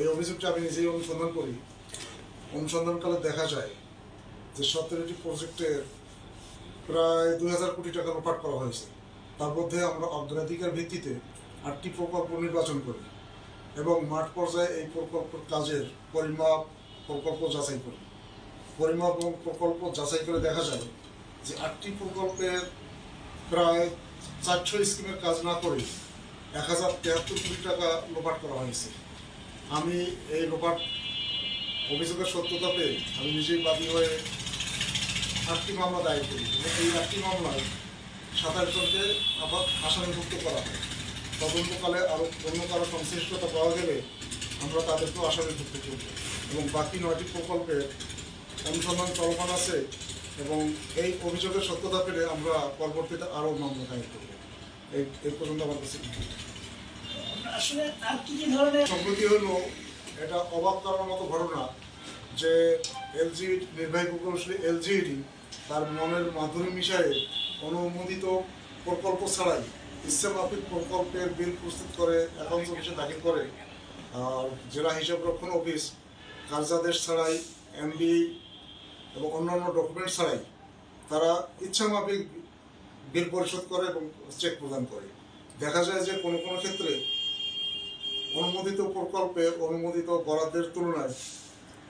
এই অভিযোগটা আমি নিজেই অনুসন্ধান করি। অনুসন্ধানকালে দেখা যায় যে সতেরোটি প্রজেক্টের প্রায় দুই হাজার কোটি টাকা লোপাট করা হয়েছে। তার মধ্যে আমরা অগ্রাধিকার ভিত্তিতে আটটি প্রকল্প নির্বাচন করি এবং মাঠ পর্যায়ে এই প্রকল্পের কাজের পরিমাপ, প্রকল্প যাচাই করি। পরিমাপ এবং প্রকল্প যাচাই করে দেখা যায় যে আটটি প্রকল্পের প্রায় চারশো স্কিমের কাজ না করে এক হাজার তেহাত্তর কোটি টাকা লোপাট করা হয়েছে। আমি এই লোপাট অভিযোগের সত্যতা পেয়ে আমি নিজেই বাদী হয়ে আটটি মামলা দায়ের করি। এবং এই আটটি মামলায় সাতাশ জনকে আবার আসামিভুক্ত করা হয়। তদন্তকালে আরও অন্য কারও সংশ্লিষ্টতা পাওয়া গেলে আমরা তাদেরকেও আসামিভুক্ত করব। এবং বাকি নয়টি প্রকল্পের অনুসন্ধান চলমান আছে এবং এই অভিযোগের সত্যতা পেলে আমরা পরবর্তীতে আরও মামলা দায়ের করব। এই পর্যন্ত আমার কাছে আসলে সম্প্রতি হলো এটা অবাক করার মতো ঘটনা যে এলজি নির্বাহী প্রকৌশলী এলজিডি তার মনের মাধুরী মিশায়ে অনুমোদিত প্রকল্প ছাড়াই ইচ্ছামাফিক প্রকল্পের বিল প্রস্তুত করে অ্যাকাউন্টস অফিসে দাখিল করে। আর জেলা হিসাব রক্ষণ অফিস, কার্যাদেশ ছাড়াই এমবি এবং অন্যান্য ডকুমেন্ট ছাড়াই তারা ইচ্ছামাফিক বিল পরিশোধ করে এবং চেক প্রদান করে। দেখা যায় যে কোনো কোনো ক্ষেত্রে অনুমোদিত প্রকল্পের অনুমোদিত বরাদ্দের তুলনায়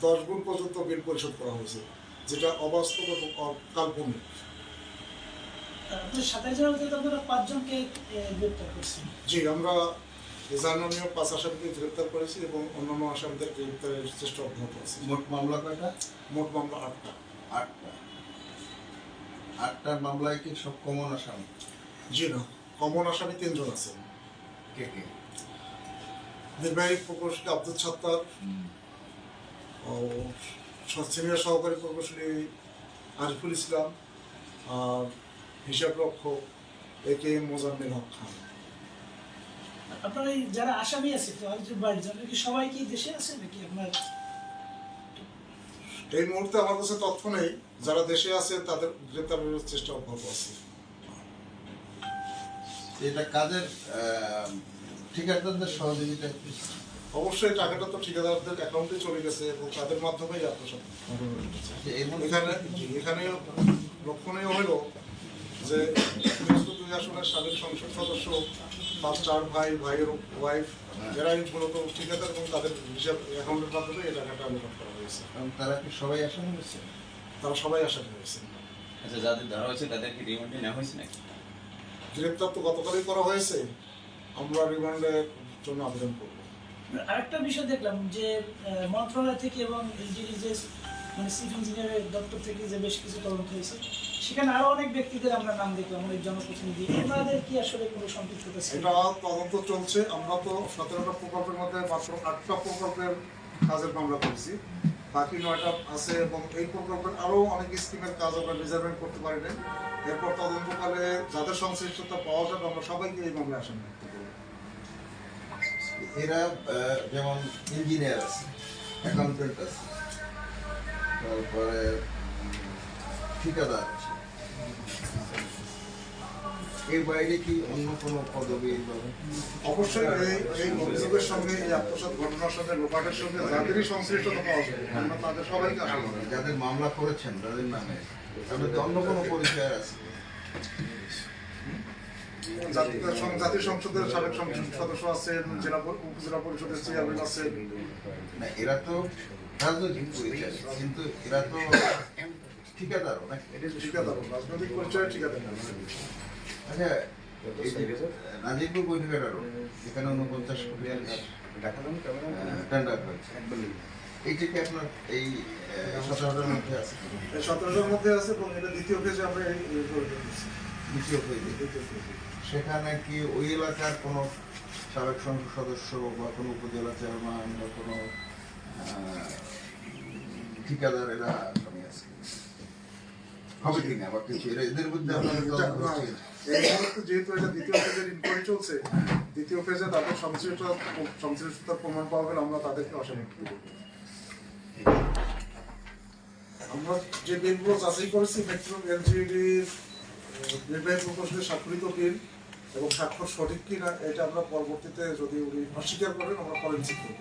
দশ গুণ পর্যন্ত বিল পরিশোধ করা হয়েছে যেটা অবাস্তব এবং অ- কাল্পনিক আপনার সাতাশ জনের মধ্যে তো আপনারা পাঁচজনকে এ, গ্রেপ্তার জি আমরা পাঁচ আসামিকে গ্রেপ্তার করেছি এবং অন্যান্য আসামিদের গ্রেপ্তারের চেষ্টা অব্যাহত আছে। মোট মামলা কয়টা? মোট মামলা আটটা। আটটা। আটটা মামলায় কি সব কমন আসামি? জি না কমন আসামি তিনজন আছেন। কে কে? নির্বাহী প্রকৌশলী আব্দুল সত্তার ও সিনিয়র সহকারী প্রকৌশলী আরিফুল ইসলাম আর হিসাব রক্ষক এ কে এম মোজাম্মেল হক খান। আপনার এই যারা আসামি আছে কি সবাই কি দেশে আছে নাকি আপনার? এই মুহূর্তে আমার কাছে তথ্য নেই। যারা দেশে আছে তাদের গ্রেপ্তারের চেষ্টা অব্যাহত আছে। এটা কাজের আহ, ঠিকাদারদের সহযোগিতা অবশ্যই টাকাটা তো ঠিকাদারদের অ্যাকাউন্টে চলে গেছে এবং তাদের মাধ্যমেই মধ্যে এখানে এখানে লক্ষণীয় হলো যে দুই আসনের সাবেক সংসদ সদস্য তার চার ভাই ভাইয়ের ওয়াইফ এরাই মূলত ঠিকাদার এবং তাদের হিসাব অ্যাকাউন্টের মাধ্যমে এই টাকাটা আলোচনা করা হয়েছে। তারা কি সবাই আসামি হয়েছে? তারা সবাই আসামি হয়েছে। আচ্ছা যাদের ধরা হয়েছে তাদেরকে রিমান্ডে নেওয়া হয়েছে নাকি? গ্রেপ্তার তো গতকালই করা হয়েছে। আমরা রিমান্ডের জন্য আবেদন করব। আরেকটা বিষয় দেখলাম যে মন্ত্রণালয় থেকে এবং যে মানে চিফ ইঞ্জিনিয়ারের দপ্তর থেকে যে বেশ কিছু তদন্ত হয়েছে সেখানে আরও অনেক ব্যক্তিদের আমরা নাম দেখলাম অনেক জনপ্রতিনিধি। ওনাদের কি আসলে কোনো সম্পৃক্ততা ছিল? এটা তদন্ত চলছে আমরা তো সতেরোটা প্রকল্পের মধ্যে মাত্র আটটা প্রকল্পের কাজের মামলা করেছি। বাকি নয়টা আছে এবং এই প্রকল্পের আরও অনেক স্কিমের কাজ আমরা মেজারমেন্ট করতে পারি নাই এরপর তদন্তকালে যাদের সংশ্লিষ্টতা পাওয়া যাবে আমরা সবাইকে এই মামলায় আসামি করতে এরা যেমন ইঞ্জিনিয়ার আছে অ্যাকাউন্টেন্ট আছে তারপরে ঠিকাদার আছে। এর বাইরে কি অন্য কোনো পদবি অবশ্যই এই এই অভিযোগের সঙ্গে এই আত্মসাৎ ঘটনার সঙ্গে লোপাটের সঙ্গে যাদেরই সংশ্লিষ্টতা পাওয়া যাবে আমরা তাদের সবাইকে করব। যাদের মামলা করেছেন তাদের নামে। তাদের অন্য কোনো পরিচয় আছে। জাতীয় সংসদের সাবেক সংসদ সদস্য আছেন জেলা উপজেলা পরিষদের চেয়ারম্যান আছেন। না এরা তো রাজনৈতিক পরিচয় কিন্তু এরা তো ঠিকাদারও ঠিকাদার রাজনৈতিক পরিচয় ঠিকাদার। আচ্ছা নাজিরপুর বৈঠকেরও এখানে উনপঞ্চাশ কোটি টেন্ডার হয়েছে। এইটা কি আপনার এই সতেরোটার মধ্যে আছে? সতেরোটার মধ্যে আছে এবং এটা দ্বিতীয় ফেজে আমরা। দ্বিতীয় হয়েছে দ্বিতীয় এ। সেখানে কি ওই এলাকার কোনো সাবেক সংসদ সদস্য বা কোনো উপজেলা চেয়ারম্যান বা কোনো ঠিকাদার এরা আছে? হবে কিনা আবার কিছু? এরা এদের মধ্যে না, যেহেতু এটা দ্বিতীয় ফেজের ইনকোয়ারি চলছে দ্বিতীয় ফেজে তাদের সংশ্লিষ্ট সংশ্লিষ্টতার প্রমাণ পাওয়া গেলে আমরা তাদেরকে আসামি করব। আমরা যে বিলগুলো যাচাই করেছি মেট্রো এলজিডির নির্বাহী প্রকৌশলের স্বাক্ষরিত বিল এবং স্বাক্ষর সঠিক কিনা, এটা আমরা পরবর্তীতে যদি উনি অস্বীকার করেন, আমরা ফরেন্সিক করব